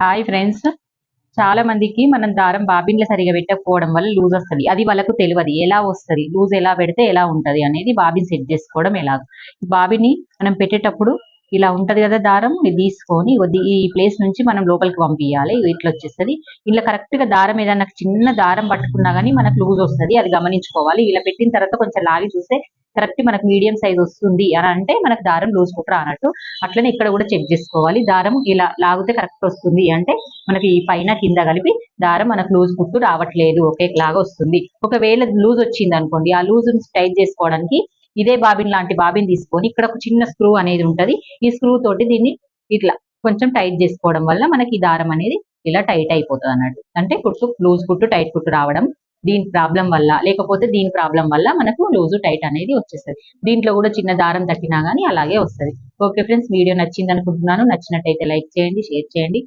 Hi friends చాలా మందికి మనం దారం బాబిన్లు సరిగా పెట్టకపోవడం వల్ల లూజ్ వస్తుంది. అది వాళ్ళకు తెలియదు. ఎలా వస్తుంది? లూజ్ ఎలా పెడితే ఎలా ఉంటది అనేది బాబిన్ సెట్ చేసుకోవడం ఎలా బాబిని మనం పెట్టేటప్పుడు ఇలా ఉంటది కదా దారం తీసుకొని ఈ ప్లేస్ నుంచి మనం లోపలికి పంపించాలి ఇట్లా వచ్చేస్తుంది. ఇలా కరెక్ట్గా దారం ఏదైనా చిన్న దారం పట్టుకున్నా గానీ మనకు లూజ్ వస్తుంది. అది గమనించుకోవాలి. ఇలా పెట్టిన తర్వాత కొంచెం లాగి చూస్తే కరెక్ట్ మనకు మీడియం సైజ్ వస్తుంది అని అంటే మనకు దారం లూజ్ కుట్ర అన్నట్టు అట్లనే ఇక్కడ కూడా చెక్ చేసుకోవాలి. దారం ఇలా లాగితే కరెక్ట్ వస్తుంది అంటే మనకి ఈ పైన కింద కలిపి దారం మనకు లూజ్ కుట్టు రావట్లేదు. ఒకే లాగా వస్తుంది. ఒకవేళ లూజ్ వచ్చింది అనుకోండి ఆ లూజ్ టైట్ చేసుకోవడానికి ఇదే బాబిన్ లాంటి బాబిన్ తీసుకొని ఇక్కడ ఒక చిన్న స్క్రూ అనేది ఉంటది. ఈ స్క్రూ తోటి దీన్ని ఇట్లా కొంచెం టైట్ చేసుకోవడం వల్ల మనకి ఈ దారం అనేది ఇలా టైట్ అయిపోతుంది అన్నట్టు అంటే కుట్టు లూజ్ కుట్టు టైట్ కుట్టు రావడం దీని ప్రాబ్లం వల్ల లేకపోతే దీని ప్రాబ్లం వల్ల మనకు లూజు టైట్ అనేది వచ్చేస్తుంది. దీంట్లో కూడా చిన్న దారం తట్టినా కానీ అలాగే వస్తుంది. ఓకే ఫ్రెండ్స్ వీడియో నచ్చింది అనుకుంటున్నాను నచ్చినట్టయితే లైక్ చేయండి షేర్ చేయండి.